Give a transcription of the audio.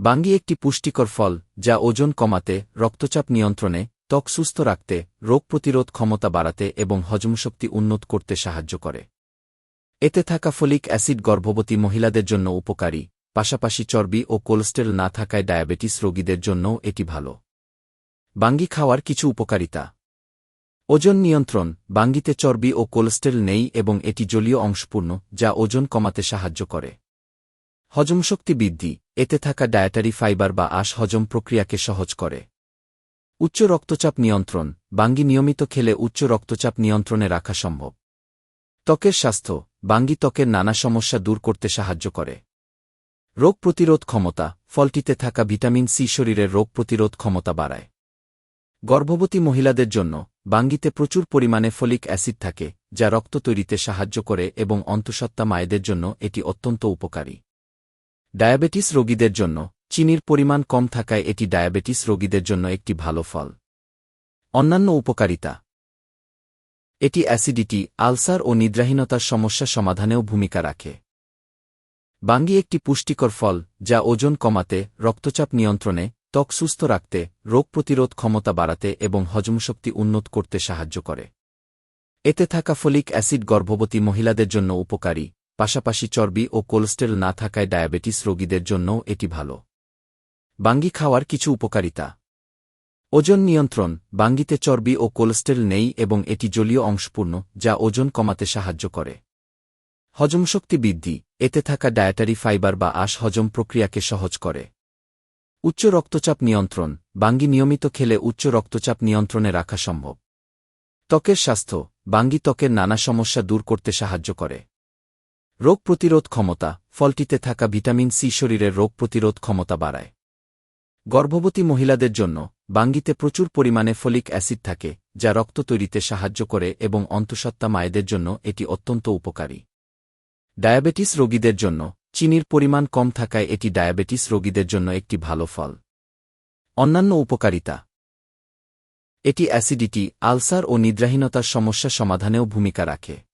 বাঙ্গি একটি পুষ্টিকর ফল, যা ওজন কমাতে, রক্তচাপ নিয়ন্ত্রণে, ত্বক সুস্থ রাখতে, রোগ প্রতিরোধ ক্ষমতা বাড়াতে এবং হজমশক্তি উন্নত করতে সাহায্য করে। এতে থাকা ফলিক অ্যাসিড গর্ভবতী মহিলাদের জন্য উপকারী, পাশাপাশি চর্বি ও কোলেস্টেরল না থাকায় ডায়াবেটিস রোগীদের জন্যও এটি ভালো। বাঙ্গি খাওয়ার কিছু উপকারিতা। ওজন নিয়ন্ত্রণ, বাঙ্গিতে চর্বি ও কোলেস্টেরল নেই এবং এটি জলীয় অংশপূর্ণ, যা ওজন কমাতে সাহায্য করে। হজমশক্তি বৃদ্ধি, এতে থাকা ডায়েটারি ফাইবার বা আশ হজম প্রক্রিয়াকে সহজ করে। উচ্চ রক্তচাপ নিয়ন্ত্রণ, বাঙ্গি নিয়মিত খেলে উচ্চ রক্তচাপ নিয়ন্ত্রণে রাখা সম্ভব। ত্বকের স্বাস্থ্য, বাঙ্গি ত্বকের নানা সমস্যা দূর করতে সাহায্য করে। রোগ প্রতিরোধ ক্ষমতা, ফলটিতে থাকা ভিটামিন সি শরীরের রোগ প্রতিরোধ ক্ষমতা বাড়ায়। গর্ভবতী মহিলাদের জন্য, বাঙ্গিতে প্রচুর পরিমাণে ফলিক অ্যাসিড থাকে, যা রক্ত তৈরিতে সাহায্য করে এবং অন্তঃসত্ত্বা মায়েদের জন্য এটি অত্যন্ত উপকারী। ডায়াবেটিস রোগীদের জন্য, চিনির পরিমাণ কম থাকায় এটি ডায়াবেটিস রোগীদের জন্য একটি ভালো ফল। অন্যান্য উপকারিতা। এটি অ্যাসিডিটি, আলসার ও নিদ্রাহীনতার সমস্যা সমাধানেও ভূমিকা রাখে। বাঙ্গি একটি পুষ্টিকর ফল, যা ওজন কমাতে, রক্তচাপ নিয়ন্ত্রণে, ত্বক সুস্থ রাখতে, রোগ প্রতিরোধ ক্ষমতা বাড়াতে এবং হজমশক্তি উন্নত করতে সাহায্য করে। এতে থাকা ফলিক অ্যাসিড গর্ভবতী মহিলাদের জন্য উপকারী। পাশাপাশি চর্বি ও কোলেস্টেরল না থাকায় ডায়াবেটিস রোগীদের জন্যও এটি ভালো। বাঙ্গি খাওয়ার কিছু উপকারিতা। ওজন নিয়ন্ত্রণ। বাঙ্গিতে চর্বি ও কোলেস্টেরল নেই এবং এটি জলীয় অংশপূর্ণ, যা ওজন কমাতে সাহায্য করে। হজমশক্তি বৃদ্ধি। এতে থাকা ডায়েটারি ফাইবার বা আশ হজম প্রক্রিয়াকে সহজ করে। উচ্চ রক্তচাপ নিয়ন্ত্রণ। বাঙ্গি নিয়মিত খেলে উচ্চ রক্তচাপ নিয়ন্ত্রণে রাখা সম্ভব। ত্বকের স্বাস্থ্য। বাঙ্গি ত্বকের নানা সমস্যা দূর করতে সাহায্য করে। রোগ প্রতিরোধ ক্ষমতা, ফলটিতে থাকা ভিটামিন সি শরীরের রোগ প্রতিরোধ ক্ষমতা বাড়ায়। গর্ভবতী মহিলাদের জন্য বাঙ্গিতে প্রচুর পরিমাণে ফলিক অ্যাসিড থাকে, যা রক্ত তৈরিতে সাহায্য করে এবং অন্তঃসত্ত্বা মায়েদের জন্য এটি অত্যন্ত উপকারী। ডায়াবেটিস রোগীদের জন্য চিনির পরিমাণ কম থাকায় এটি ডায়াবেটিস রোগীদের জন্য একটি ভালো ফল। অন্যান্য উপকারিতা। এটি অ্যাসিডিটি, আলসার ও নিদ্রাহীনতার সমস্যা সমাধানেও ভূমিকা রাখে।